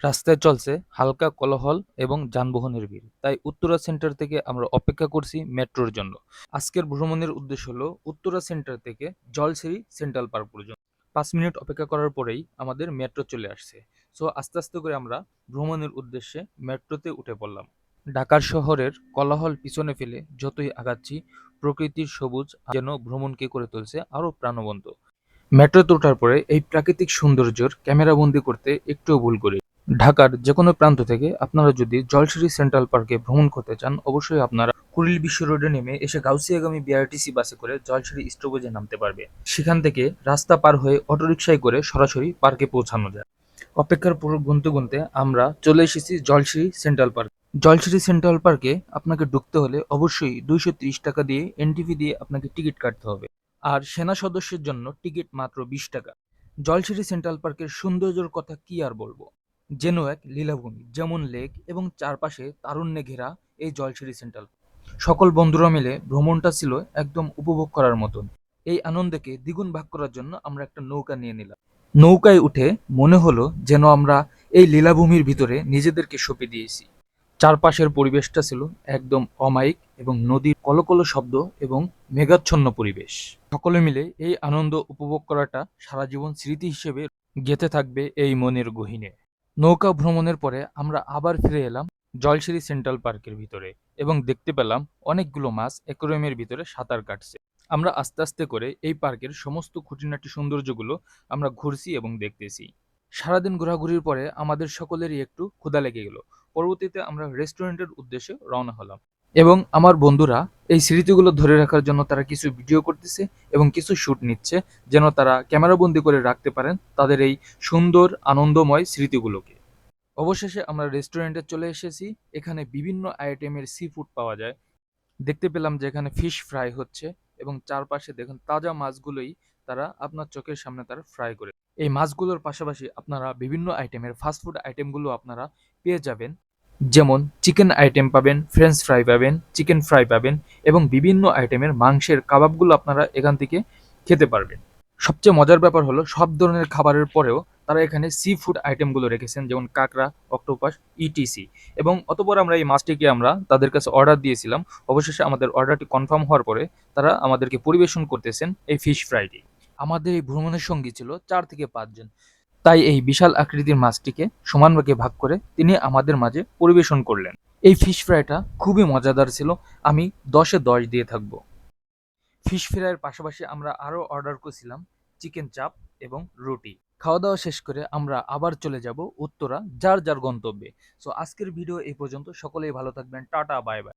রাস্তায় চলছে হালকা কোলাহল এবং যানবাহনের ভিড়। তাই উত্তরা সেন্টার থেকে আমরা অপেক্ষা করছি মেট্রোর জন্য। আজকের ভ্রমণের উদ্দেশ্য হলো উত্তরা সেন্টার থেকে জলসেরি সেন্ট্রাল পার্ক পর্যন্ত। পাঁচ মিনিট অপেক্ষা করার পরেই আমাদের মেট্রো চলে আসছে। সো, আস্তে আস্তে করে আমরা ভ্রমণের উদ্দেশ্যে মেট্রোতে উঠে পড়লাম। ঢাকার শহরের কোলাহল পিছনে ফেলে যতই আগাচ্ছি, প্রকৃতির সবুজ যেন ভ্রমণকে করে তুলছে আরও প্রাণবন্ত। মেট্রোতে ওঠার পরে এই প্রাকৃতিক সৌন্দর্যের ক্যামেরাবন্দি করতে একটুও ভুল করি ঢাকার যে কোনো প্রান্ত থেকে আপনারা যদি জলসিরি সেন্ট্রাল পার্কে ভ্রমণ করতে চান, অবশ্যই আপনারা কুড়িল বিশ্ব রোডে নেমে এসে গাউসিয়াগামী বিআরটিসি বাসে করে জলসিরি স্টপেজে নামতে পারবে। সেখান থেকে রাস্তা পার হয়ে অটোরিকশায় করে সরাসরি পার্কে পৌঁছানো যায়। অপেক্ষার পর গুনতে গুনতে আমরা চলে এসেছি Jalsiri central park. Jalsiri central পার্কে আপনাকে ঢুকতে হলে অবশ্যই দুইশো ত্রিশ টাকা দিয়ে এনটিভি দিয়ে আপনাকে টিকিট কাটতে হবে। আর সেনা সদস্যের জন্য টিকিট মাত্র বিশ টাকা। জলসিরি সেন্ট্রাল পার্কের সৌন্দর্যের কথা কি আর বলব? যেন এক লীলাভূমি, যেমন লেক এবং চারপাশে তারুণ্যে ঘেরা এই জলসিরি সেন্ট্রাল। সকল বন্ধুরা মিলে ভ্রমণটা ছিল একদম উপভোগ করার মতন। এই আনন্দকে দ্বিগুণ ভাগ করার জন্য আমরা একটা নৌকা নিয়ে নিলাম। নৌকায় উঠে মনে হলো যেন আমরা এই লীলাভূমির ভিতরে নিজেদেরকে সঁপে দিয়েছি। চারপাশের পরিবেশটা ছিল একদম অমায়িক এবং নদীর কলকল শব্দ এবং মেঘাচ্ছন্ন পরিবেশ। সকলে মিলে এই আনন্দ উপভোগ করাটা সারা জীবন স্মৃতি হিসেবে গেঁথে থাকবে এই মনের গহীনে। নৌকা ভ্রমণের পরে আমরা আবার ফিরে এলাম জলসিরি সেন্ট্রাল পার্কের ভিতরে এবং দেখতে পেলাম অনেকগুলো মাছ অ্যাকোরিয়ামের ভিতরে সাঁতার কাটছে। আমরা আস্তে আস্তে করে এই পার্কের সমস্ত খুঁটিনাটি সৌন্দর্যগুলো আমরা ঘুরছি এবং দেখতেছি। সারাদিন ঘোরাঘুরির পরে আমাদের সকলেরই একটু ক্ষুধা লেগে গেল। পরবর্তীতে আমরা রেস্টুরেন্টের উদ্দেশ্যে রওনা হলাম। এবং আমার বন্ধুরা এই স্মৃতিগুলো ধরে রাখার জন্য তারা কিছু ভিডিও করতেছে এবং কিছু শুট নিচ্ছে যেন তারা ক্যামেরাবন্দি করে রাখতে পারেন তাদের এই সুন্দর, আনন্দময় স্মৃতিগুলোকে। অবশেষে আমরা রেস্টুরেন্টে চলে এসেছি, এখানে বিভিন্ন আইটেমের সি ফুড পাওয়া যায়। দেখতে পেলাম যে এখানে ফিশ ফ্রাই হচ্ছে এবং চারপাশে দেখুন তাজা মাছগুলোই তারা আপনার চোখের সামনে তারা ফ্রাই করে। এই মাছগুলোর পাশাপাশি আপনারা বিভিন্ন আইটেমের ফাস্টফুড আইটেমগুলো আপনারা পেয়ে যাবেন। যেমন চিকেন আইটেম পাবেন ফ্রেঞ্চ ফ্রাই পাবেন চিকেন ফ্রাই পাবেন এবং বিভিন্ন আইটেমের মাংসের কাবাবগুলো আপনারা এখান থেকে খেতে পারবেন। সবচেয়ে মজার ব্যাপার হলো সব ধরনের খাবারের পরেও তারা এখানে সি ফুড আইটেমগুলো রেখেছেন, যেমন কাঁকড়া, অক্টোপাস ইটিসি এবং অতপর আমরা এই মাছটিকে আমরা তাদের কাছে অর্ডার দিয়েছিলাম। অবশেষে আমাদের অর্ডারটি কনফার্ম হওয়ার পরে তারা আমাদেরকে পরিবেশন করতেছেন এই ফিশ ফ্রাইটি আমাদের এই ভ্রমণের সঙ্গী ছিল চার থেকে পাঁচজন। তাই এই বিশাল আকৃতির মাছটিকে সমান ভাগে ভাগ করে তিনি আমাদের মাঝে পরিবেশন করলেন। এই ফিশ ফ্রাইটা খুবই মজাদার ছিল, আমি দশে দশ দিয়ে থাকব। ফিশ ফ্রাইয়ের পাশাপাশি আমরা আরও অর্ডার করেছিলাম চিকেন চাপ এবং রুটি। খাওয়া দাওয়া শেষ করে আমরা আবার চলে যাব উত্তরা, যার যার গন্তব্যে। সো আজকের ভিডিও এই পর্যন্ত। সকলেই ভালো থাকবেন। Tata bye bye